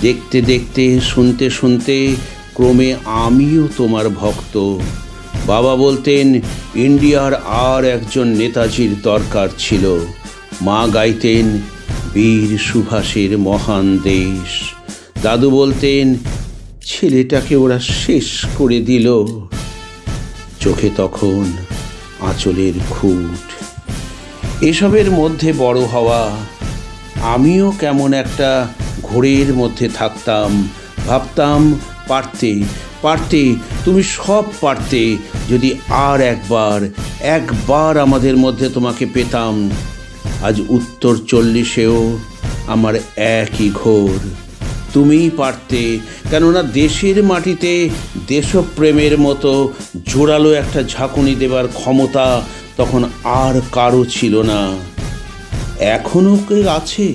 দেখতে দেখতে, শুনতে শুনতে ক্রমে আমিও তোমার ভক্ত। বাবা বলতেন, ইন্ডিয়ার আর একজন নেতাজির দরকার ছিল। মা গাইতেন, বীর সুভাষের মহান দেশ। দাদু বলতেন, ছেলেটাকে ওরা শেষ করে দিল। চোখে তখন আঁচলের খুঁট। এসবের মধ্যে বড় হওয়া, আমিও কেমন একটা ঘোরের মধ্যে থাকতাম। ভাবতাম, পারতে পারতে, তুমি সব পারতে, যদি আর একবার একবার আমাদের মধ্যে তোমাকে পেতাম। আজ উত্তর চল্লিশেও আমার একই ঘোর। তুমিই পারতে, কেননা দেশের মাটিতে দেশপ্রেমের মতো জোরালো একটা ঝাঁকুনি দেবার ক্ষমতা তখন আর কারও ছিল না। এখনও কে আছে?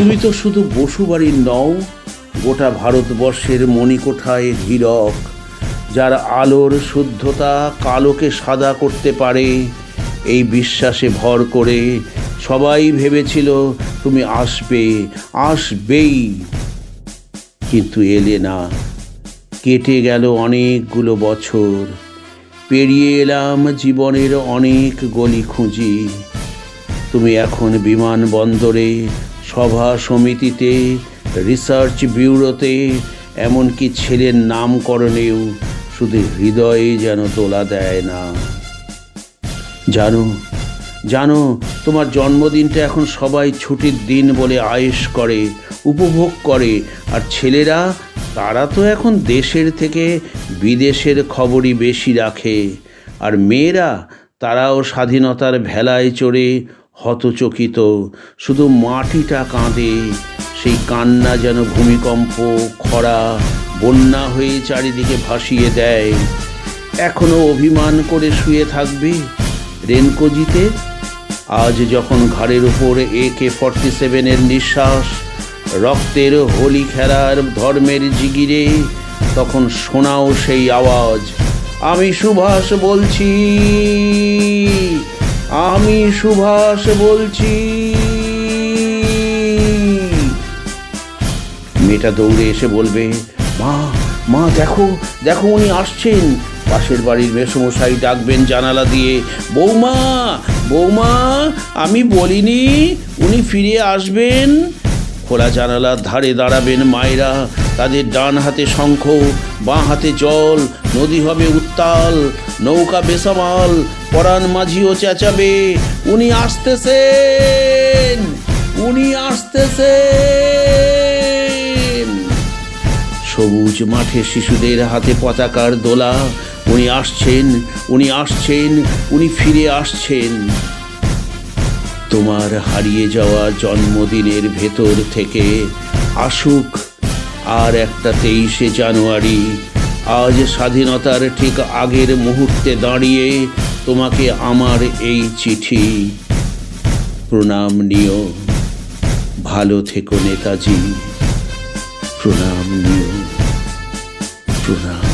তুমি তো শুধু বসুবাড়ির নও, গোটা ভারতবর্ষের মণিকোঠায় হীরক, যার আলোর শুদ্ধতা কালোকে সাদা করতে পারে, এই বিশ্বাসে ভর করে সবাই ভেবেছিল তুমি আসবে, আসবেই। কিন্তু এলে না, কেটে গেল অনেকগুলো বছর, পেরিয়ে এলাম জীবনের অনেক গলি খুঁজি। তুমি এখন বিমানবন্দরে সভা সমিতিতে রিসার্চ ব্যুরোতে এমনকি ছেলের নামকরণেও শুধু হৃদয়ে যেন তোলা দেয় না। জানো জানো, তোমার জন্মদিনটা এখন সবাই ছুটির দিন বলে আয়েস করে, উপভোগ করে, আর ছেলেরা, তারা তো এখন দেশের থেকে বিদেশের খবরই বেশি রাখে, আর মেয়েরা, তারাও স্বাধীনতার ভেলায় চড়ে হতচকিত, শুধু মাটিটা কাঁদে, সেই কান্না যেন ভূমিকম্প, খরা, বন্যা হয়ে চারিদিকে ভাসিয়ে দেয়। এখনও অভিমান করে শুয়ে থাকবে রেনকোজিতে আজ যখন ঘাড়ের উপর এ কে ফর্টি সেভেনের নিঃশ্বাস, রক্তের হোলি খেলার ধর্মের জিগিরে, তখন শোনাও সেই আওয়াজ। আমি সুভাষ বলছি। আমি সুভাষ বলছি। মেয়েটা দৌড়ে এসে বলবে, মা মা, দেখো দেখো উনি আসছেন। পাশের বাড়ির মেসমশাই ডাকবেন জানালা দিয়ে, বৌমা বৌমা, আমি বলিনি, উনি ফিরে আসবেন। খোলা জানালার ধারে দাঁড়াবেন মায়েরা। তাদের ডান হাতে শঙ্খ, বাঁ হাতে জল, নদী হবে উত্তাল, নৌকা বেসামাল, পরাণ মাঝিও চেঁচাবে। উনি আসতেছেন উনি আসতেছেন। সবুজ মাঠে শিশুদের হাতে পতাকার দোলা। উনি আসছেন উনি আসছেন, উনি ফিরে আসছেন। তোমার হারিয়ে যাওয়া জন্মদিনের ভেতর থেকে আসুক। আর একটা তেইশে জানুয়ারি, আজ স্বাধীনতার ঠিক আগের মুহূর্তে দাঁড়িয়ে তোমাকে আমার এই চিঠি। প্রণাম নিও। ভালো থেকো নেতাজি। প্রণাম নিও। প্রণাম।